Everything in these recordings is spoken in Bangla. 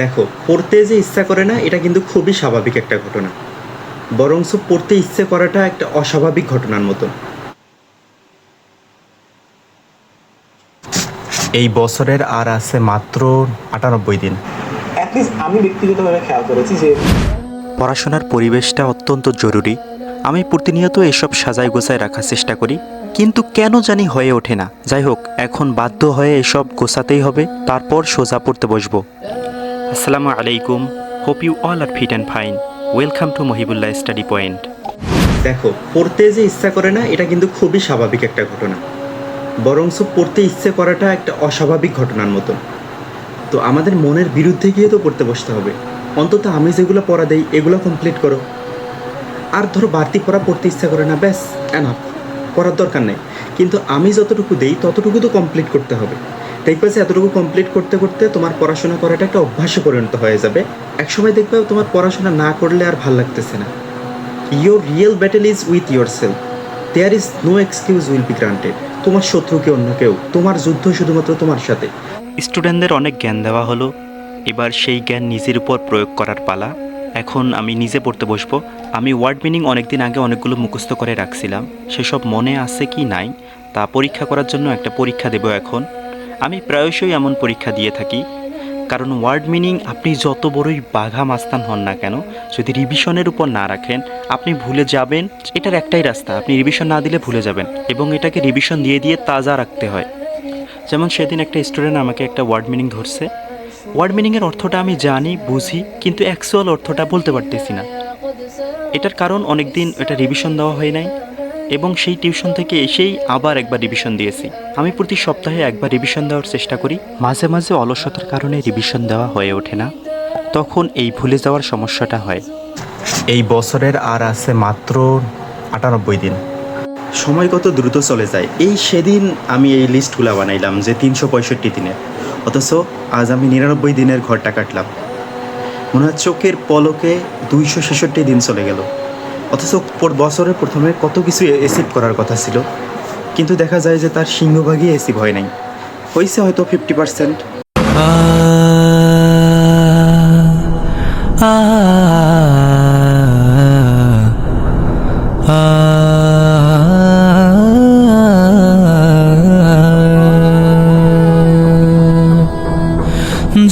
দেখো পড়তে যে ইচ্ছা করে না এটা কিন্তু খুবই স্বাভাবিক একটা ঘটনা। বরংস পড়তে ইচ্ছে করাটা একটা অস্বাভাবিক ঘটনার মতো। এই বছরের আর আছে মাত্র আটানব্বই দিন। অ্যাটলিস্ট আমি ব্যক্তিগতভাবে খেয়াল করেছি যে পড়াশোনার পরিবেশটা অত্যন্ত জরুরি। আমি প্রতিনিয়ত এসব সাজায় গোছায় রাখার চেষ্টা করি। কিন্তু কেন জানি হয়ে ওঠে না। যাই হোক এখন বাধ্য হয়ে এসব গোছাতেই হবে। তারপর সোজা পড়তে বসবো। আসসালামু আলাইকুম। Hope you all are fit and fine welcome to Mohibullah study point দেখো, পড়তে যে ইচ্ছা করে না, এটা কিন্তু খুবই স্বাভাবিক একটা ঘটনা। বরংস পড়তে ইচ্ছে করাটা একটা অস্বাভাবিক ঘটনার মতো। তো আমাদের মনের বিরুদ্ধে গিয়ে তো পড়তে বসতে হবে। অন্তত আমি যেগুলো পড়া দেই, এগুলো কমপ্লিট করো। আর ধরো, বাড়তি পড়া পড়তে ইচ্ছা করে না, ব্যাস এনাফ পড়ার দরকার নেই। কিন্তু আমি যতটুকু দেই, ততটুকু তো কমপ্লিট করতে হবে। দেখবে যে এতটুকু কমপ্লিট করতে করতে তোমার পড়াশোনা করাটা একটা অভ্যাসে পরিণত হয়ে যাবে। একসময় দেখবে তোমার পড়াশোনা না করলে আর ভালো লাগতেছে না। Your real battle is with your self there is no excuse will be granted তোমার শত্রু কে অন্য কেউ, তোমার যুদ্ধ শুধুমাত্র তোমার সাথে। স্টুডেন্টদের অনেক জ্ঞান দেওয়া হলো। এবার সেই জ্ঞান নিজের উপর প্রয়োগ করার পালা। এখন আমি নিজে পড়তে বসবো। আমি ওয়ার্ড মিনিং অনেকদিন আগে অনেকগুলো মুখস্থ করে রাখছিলাম। সেসব মনে আছে কি নাই, তা পরীক্ষা করার জন্য একটা পরীক্ষা দেব এখন। আমি প্রায়শই এমন পরীক্ষা দিয়ে থাকি, কারণ ওয়ার্ড মিনিং আপনি যত বড়ই বাঘা মাস্তান হন না কেন, যদি রিভিশনের উপর না রাখেন, আপনি ভুলে যাবেন, এটার একটাই রাস্তা, আপনি রিভিশন না দিলে ভুলে যাবেন, এবং এটাকে রিভিশন দিয়ে দিয়ে তাজা রাখতে হয়। যেমন সেদিন একটা স্টুডেন্ট আমাকে একটা ওয়ার্ড মিনিং ধরছে। ওয়ার্ড মিনিংয়ের অর্থটা আমি জানি, বুঝি, কিন্তু অ্যাকচুয়াল অর্থটা বলতে পারতেছি না। এটার কারণ অনেক দিন এটা রিভিশন দেওয়া হয় নাই। এবং সেই টিউশন থেকে এসেই আবার একবার রিভিশন দিয়েছি। আমি প্রতি সপ্তাহে একবার রিভিশন দেওয়ার চেষ্টা করি। মাঝে মাঝে অলসতার কারণে রিভিশন দেওয়া হয়ে ওঠে না। তখন এই ভুলে যাওয়ার সমস্যাটা হয়। এই বছরের আর আছে মাত্র আটানব্বই দিন। সময় কত দ্রুত চলে যায়, এই সেদিন আমি এই লিস্টগুলো বানাইলাম যে তিনশো পঁয়ষট্টি দিনের। অথচ আজ আমি নিরানব্বই দিনের ঘরটা কাটলাম। মনে হয় চোখের পলকে দুইশো ছেষট্টি দিন চলে গেল। অথচ বছরের প্রথমে কত কিছু এসিভ করার কথা ছিল। কিন্তু দেখা যায় যে তার সিংহভাগই এসিভ হয় নাই। হয়েছে হয়তো ফিফটি পার্সেন্ট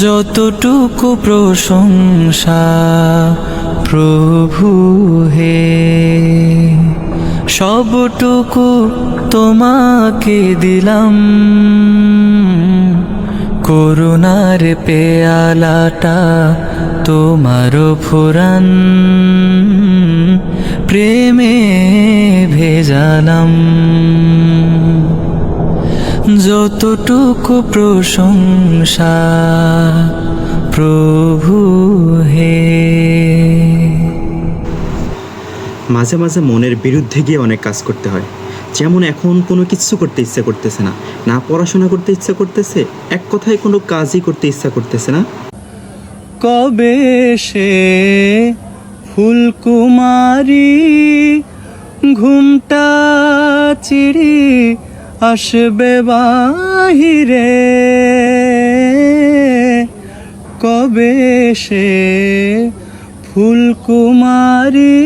যতটুকু প্রশংসা প্রভু হে। সবটুকু তোমাকে দিলাম। করুণার পেয়ালাটা তোমার ফুরান। প্রেমে ভেজালাম। যতটুকু প্রশংসা প্রভু হে। মাঝে মাঝে মনের বিরুদ্ধে গিয়ে অনেক কাজ করতে হয়। যেমন এখন কোনো কিছু করতে ইচ্ছা করতেছে না। না পড়াশোনা করতে ইচ্ছা করতেছে এক কথায় কোনো কাজই করতে ইচ্ছা করতেছে না। কবে সে ফুলকুমারী ঘুমটা চিড়ি আসবে বাহিরে। কবে সে ফুলকুমারী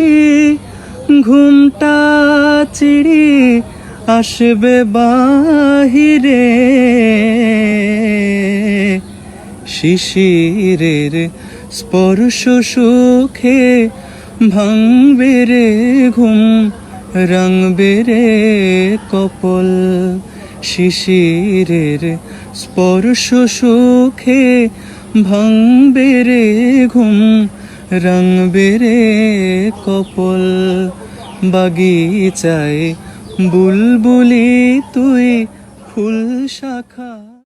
ঘুমটা চিড়ি আসবে বাহিরে। শিশিরের স্পর্শ সুখে ভাঙবে রে ঘুম। রে কপল শিশিরের স্পর্শ সুখে ভাঙবে রে ঘুম। রে কপল বাগিচায় বুলবুলি তুই ফুল শাখা